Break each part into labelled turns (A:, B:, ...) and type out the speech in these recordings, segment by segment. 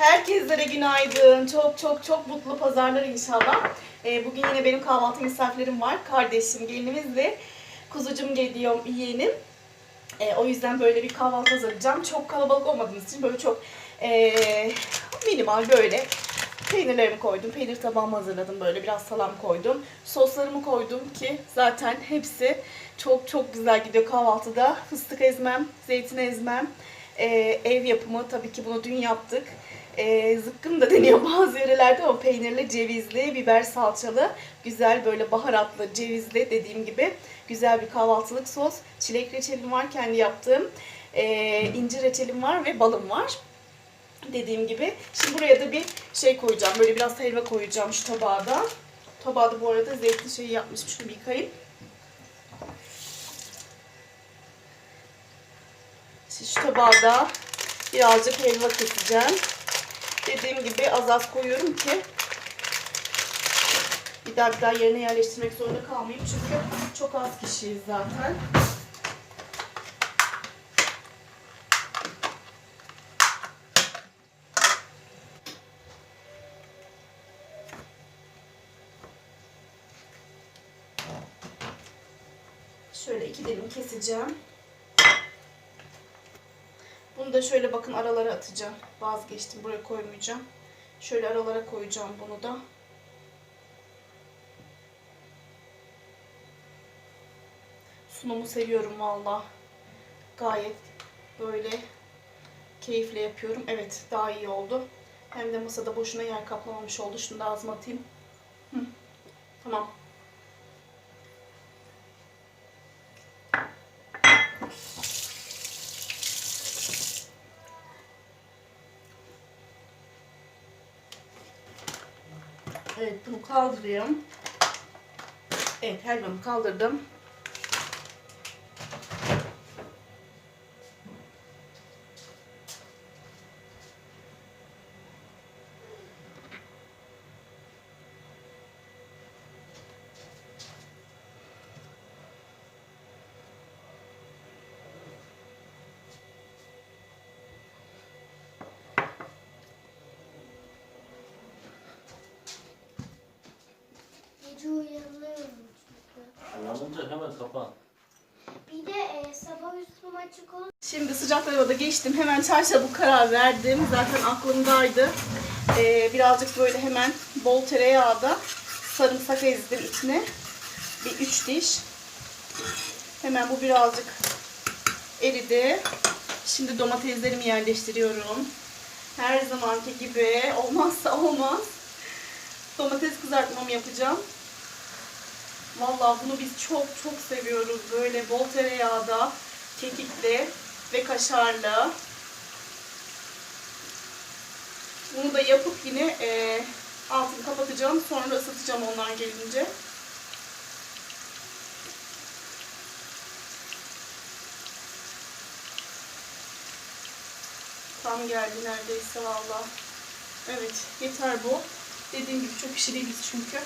A: Herkeslere günaydın. Çok çok çok mutlu pazarlar inşallah. Ee, bugün yine benim kahvaltı misafirlerim var. Kardeşim, gelinimiz ve kuzucum geliyor yeğenim. Ee, o yüzden böyle bir kahvaltı hazırlayacağım. Çok kalabalık olmadığımız için böyle çok ee, minimal böyle peynirlerimi koydum. Peynir tabağımı hazırladım böyle biraz salam koydum. Soslarımı koydum ki zaten hepsi çok çok güzel gidiyor kahvaltıda. Fıstık ezmem, zeytin ezmem, ee, ev yapımı tabii ki bunu dün yaptık. Ee, zıkkım da deniyor bazı yörelerde ama peynirli, cevizli, biber salçalı, güzel böyle baharatlı, cevizli dediğim gibi güzel bir kahvaltılık sos. Çilek reçelim var kendi yaptığım. Ee, incir reçelim var ve balım var. Dediğim gibi. Şimdi buraya da bir şey koyacağım. Böyle biraz helva koyacağım şu tabağa da. Tabağı da bu arada zeytin şeyi yapmışım. Şunu bir yıkayayım. Şimdi şu tabağa da birazcık helva keseceğim. Dediğim gibi az az koyuyorum ki bir daha bir daha yerine yerleştirmek zorunda kalmayayım. Çünkü çok az kişiyiz zaten. Şöyle iki dilim keseceğim. Bunu da şöyle bakın aralara atacağım. Vazgeçtim. Buraya koymayacağım. Şöyle aralara koyacağım bunu da. Sunumu seviyorum valla. Gayet böyle keyifle yapıyorum. Evet daha iyi oldu. Hem de masada boşuna yer kaplamamış oldu. Şunu da ağzıma atayım. Hı. Tamam. Bunu kaldırayım. Evet helvamı kaldırdım.
B: Çünkü.
C: Uyanınca hemen kapan.
B: Bir de e, sabah üstüm açık ol.
A: Şimdi sıcaklara da geçtim. Hemen çarşabuk karar verdim. Zaten aklımdaydı. Ee, birazcık böyle hemen bol tereyağda sarımsak ezdim içine. Bir üç diş. Hemen bu birazcık eridi. Şimdi domateslerimi yerleştiriyorum. Her zamanki gibi olmazsa olmaz. Domates kızartmamı yapacağım. Vallahi bunu biz çok çok seviyoruz. Böyle bol tereyağda, kekikli ve kaşarlı. Bunu da yapıp yine e, altını kapatacağım. Sonra ısıtacağım onlar gelince. Tam geldi neredeyse valla. Evet yeter bu. Dediğim gibi çok kişi değiliz çünkü.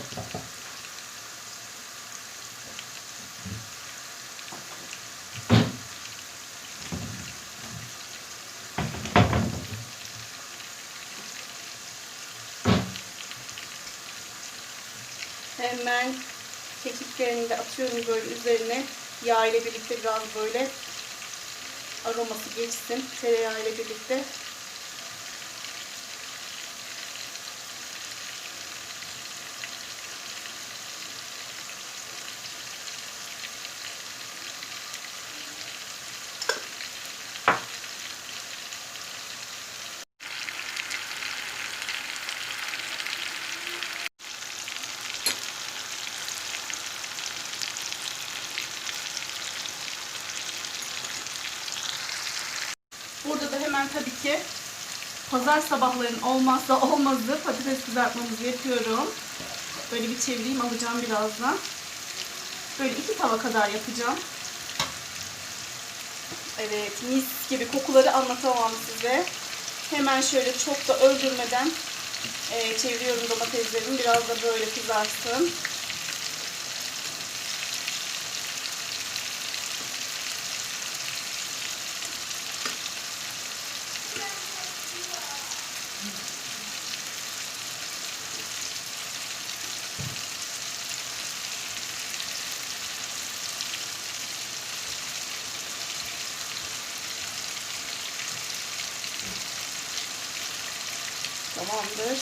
A: Hemen kekiklerini de atıyorum böyle üzerine. Yağ ile birlikte biraz böyle aroması geçsin tereyağı ile birlikte. Burada da hemen tabii ki pazar sabahların olmazsa olmazı patates kızartmamızı yapıyorum. Böyle bir çevireyim alacağım birazdan. Böyle iki tava kadar yapacağım. Evet mis gibi kokuları anlatamam size. Hemen şöyle çok da öldürmeden e, çeviriyorum domateslerimi. Biraz da böyle kızarsın. Tamamdır.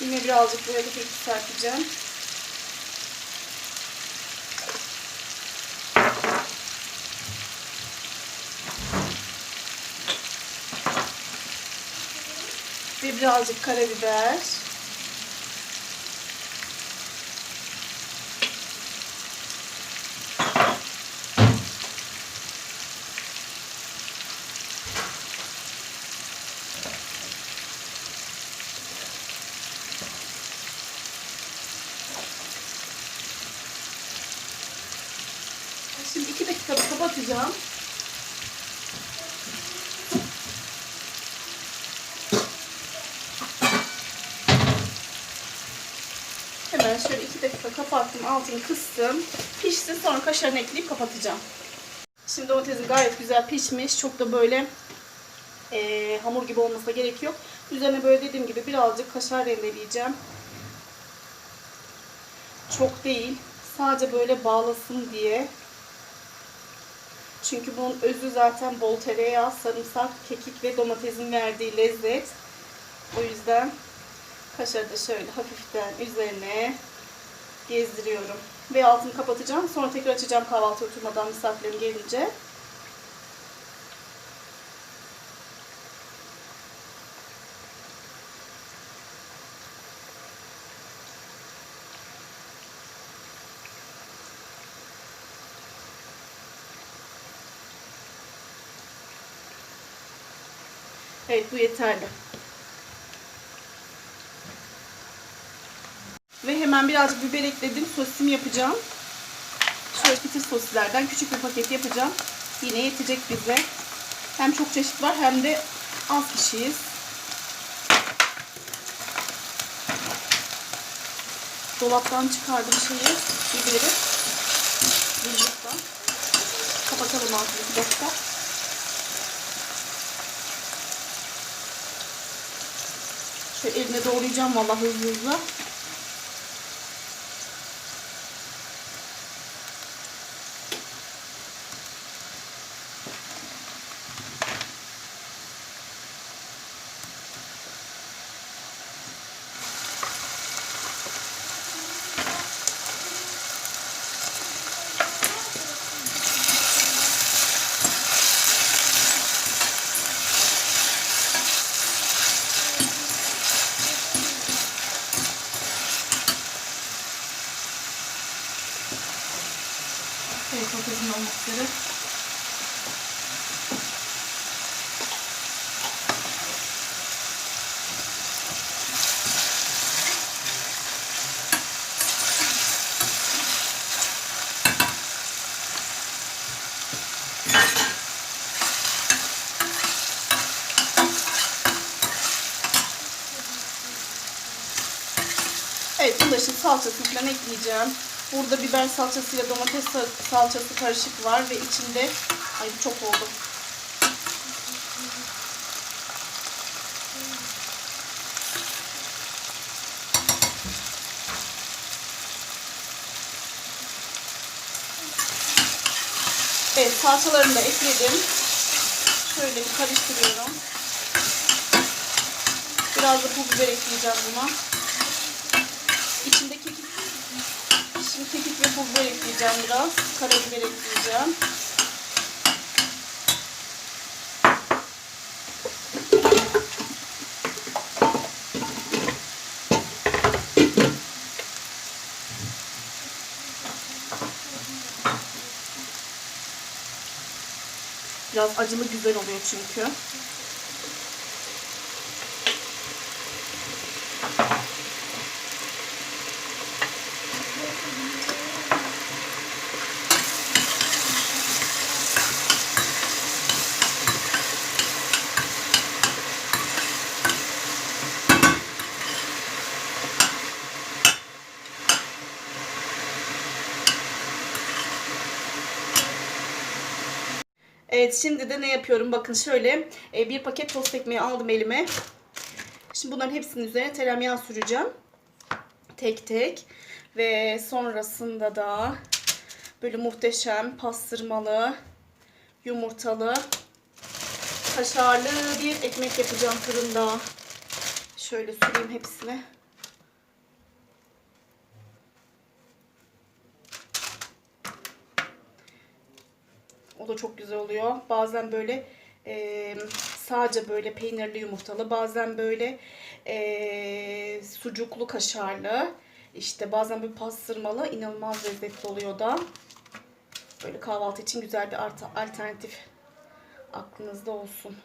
A: Yine birazcık böyle kekik serpeceğim. Ve birazcık karabiber. Şimdi iki dakika kapatacağım. Hemen şöyle iki dakika kapattım, altını kıstım. Pişsin sonra kaşarını ekleyip kapatacağım. Şimdi domatesim gayet güzel pişmiş. Çok da böyle eee, hamur gibi olmasına gerek yok. Üzerine böyle dediğim gibi birazcık kaşar rendeleyeceğim. Çok değil. Sadece böyle bağlasın diye. Çünkü bunun özü zaten bol tereyağı, sarımsak, kekik ve domatesin verdiği lezzet. O yüzden kaşarı da şöyle hafiften üzerine gezdiriyorum. Ve altını kapatacağım. Sonra tekrar açacağım kahvaltı oturmadan misafirlerim gelince. Evet bu yeterli. Ve hemen birazcık biber ekledim. Sosisimi yapacağım. Şöyle pitir sosislerden küçük bir paket yapacağım. Yine yetecek bize. Hem çok çeşit var hem de az kişiyiz. Dolaptan çıkardım şeyi, biberi. Buzluktan. Kapatalım altını 2 dakika. Şöyle elimle doğrayacağım vallahi hızlı hızlı. Patatesin olmak. Evet, şimdi salçasını falan ekleyeceğim. Burada biber salçası ile domates sa- salçası karışık var ve içinde... Ay çok oldu. Evet, salçalarını da ekledim. Şöyle bir karıştırıyorum. Biraz da pul biber ekleyeceğim buna. İçinde kekik Şimdi kekik ve pul ekleyeceğim biraz. Karabiber ekleyeceğim. Biraz acılı güzel oluyor çünkü. Evet şimdi de ne yapıyorum? Bakın şöyle e, bir paket tost ekmeği aldım elime. Şimdi bunların hepsinin üzerine tereyağı süreceğim. Tek tek. Ve sonrasında da böyle muhteşem pastırmalı, yumurtalı kaşarlı bir ekmek yapacağım fırında. Şöyle süreyim hepsine. O da çok güzel oluyor. Bazen böyle e, sadece böyle peynirli yumurtalı, bazen böyle e, sucuklu kaşarlı, işte bazen böyle pastırmalı inanılmaz lezzetli oluyor da. Böyle kahvaltı için güzel bir alternatif aklınızda olsun.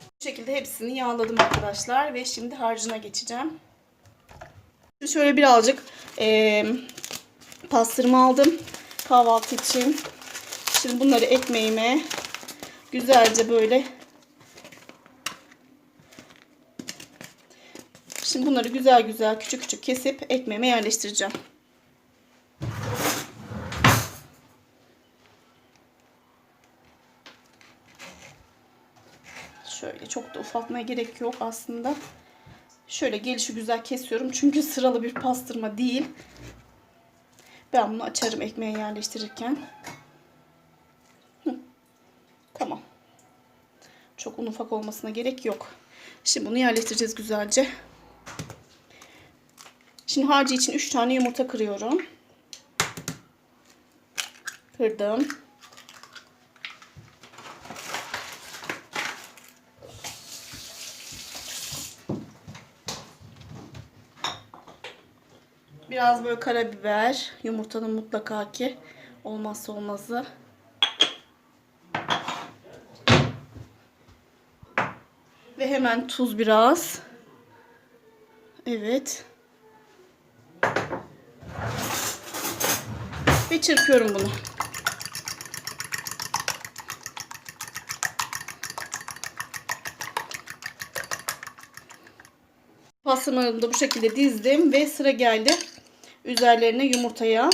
A: Bu şekilde hepsini yağladım arkadaşlar ve şimdi harcına geçeceğim. Şöyle birazcık eee pastırma aldım kahvaltı için. Şimdi bunları ekmeğime güzelce böyle Şimdi bunları güzel güzel küçük küçük kesip ekmeğime yerleştireceğim. Şöyle çok da ufaltmaya gerek yok aslında. Şöyle gelişi güzel kesiyorum. Çünkü sıralı bir pastırma değil. Ben bunu açarım ekmeğe yerleştirirken. Hı. Tamam. Çok un ufak olmasına gerek yok. Şimdi bunu yerleştireceğiz güzelce. Şimdi harcı için 3 tane yumurta kırıyorum. Kırdım. Biraz böyle karabiber, yumurtanın mutlaka ki olmazsa olmazı. Ve hemen tuz biraz. Evet. Ve çırpıyorum bunu. Pastırmalarımı da bu şekilde dizdim ve sıra geldi üzerlerine yumurtaya.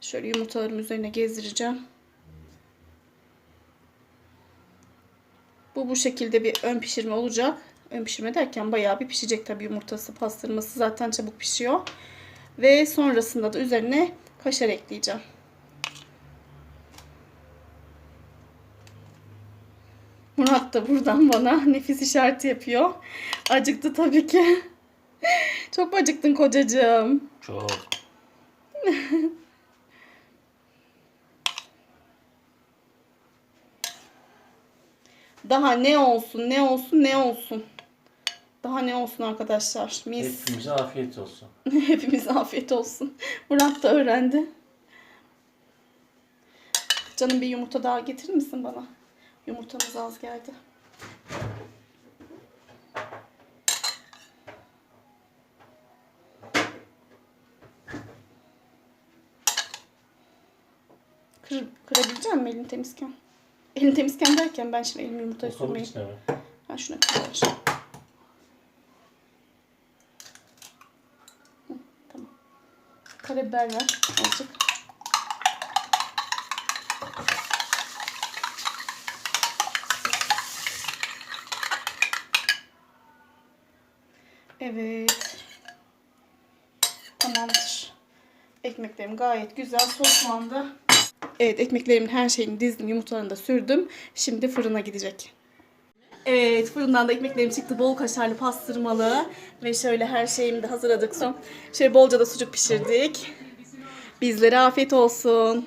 A: Şöyle yumurtalarımı üzerine gezdireceğim. Bu bu şekilde bir ön pişirme olacak. Ön pişirme derken bayağı bir pişecek tabii yumurtası, pastırması zaten çabuk pişiyor. Ve sonrasında da üzerine kaşar ekleyeceğim. Murat da buradan bana nefis işareti yapıyor. Acıktı tabii ki. Çok mu acıktın kocacığım?
C: Çok.
A: Daha ne olsun, ne olsun, ne olsun. Daha ne olsun arkadaşlar? Mis.
C: Hepimize afiyet olsun.
A: Hepimize afiyet olsun. Murat da öğrendi. Canım bir yumurta daha getirir misin bana? Yumurtamız az geldi. Kır, kırabilecek misin elini temizken? Elini temizken derken ben şimdi elimi yumurtaya sürmeyi.
C: içine mi?
A: Şuna kırarım. Hı, Tamam. Karabiber ver azıcık. Evet. Tamamdır. Ekmeklerim gayet güzel soslandı. Evet ekmeklerimin her şeyini dizdim. Yumurtalarını da sürdüm. Şimdi fırına gidecek. Evet fırından da ekmeklerim çıktı. Bol kaşarlı pastırmalı. Ve şöyle her şeyimi de hazırladık. Şöyle bolca da sucuk pişirdik. Bizlere afiyet olsun.